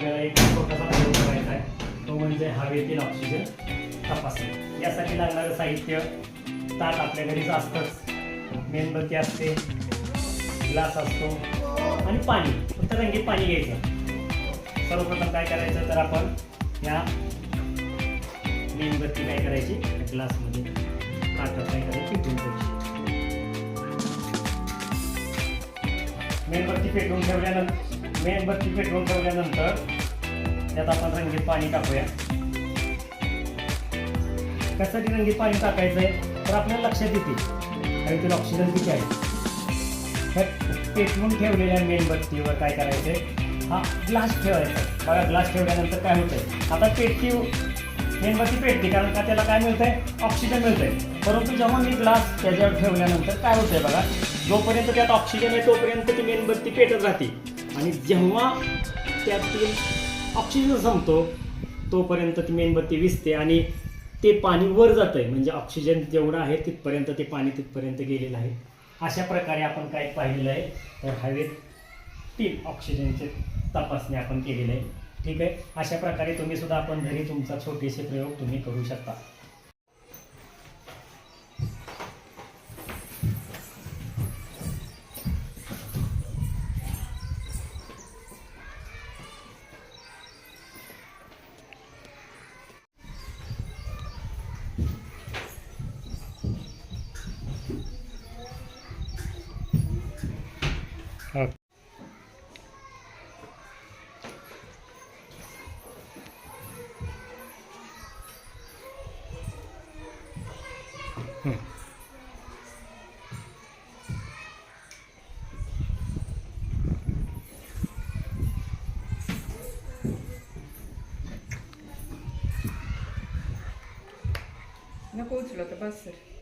आपल्याला एक छोटासा प्रयोग करायचा आहे तो म्हणजे हवेतील ऑक्सिजन तपासणे. यासाठी लागणारं साहित्य ताट आपल्या घरीच असतंच. मेणबत्ती असते ग्लास असतो आणि पाणी फक्त रंगीत पाणी घ्यायचं. सर्वप्रथम काय करायचं तर आपण या मेणबत्ती काय करायची? ग्लासमध्ये ताटात काय करायची? पिटून घ्यायची. मेणबत्ती पेटवून ठेवल्यानंतर मेणबत्ती पेटवून ठेवल्यानंतर त्यात आपण रंगीत पाणी टाकूया. कशासाठी रंगीत पाणी टाकायचं आहे तर आपल्याला लक्षात येते. हवेतील ऑक्सिजन किती आहे? तर पेटवून ठेवलेल्या मेणबत्तीवर काय करायचंय? हा ग्लास ठेवायचा. बघा ग्लास ठेवल्यानंतर काय होतंय? आता पेटती मेणबत्ती पेटते कारण का त्याला काय मिळतंय? ऑक्सिजन मिळतंय. परंतु जेव्हा मी ग्लास त्याच्यावर ठेवल्यानंतर काय होतंय बघा? जोपर्यंत त्यात ऑक्सिजन आहे तोपर्यंत ती मेणबत्ती पेटत राहते. आणि जेव्हा त्यातील ऑक्सिजन संपतो तोपर्यंत ती मेणबत्ती विसते आणि ते पाणी वर जात आहे म्हणजे ऑक्सिजन जेवढं आहे तिथपर्यंत ते पाणी तिथपर्यंत गेलेलं आहे. अशा प्रकारे आपण काय पाहिलेलं आहे तर हवेतील ऑक्सिजनचे तपासणी आपण केलेली आहे. ठीक आहे? अशा प्रकारे तुम्ही सुद्धा आपण घरी तुमचा छोटेसे प्रयोग तुम्ही करू शकता. うん、نقول له تبصر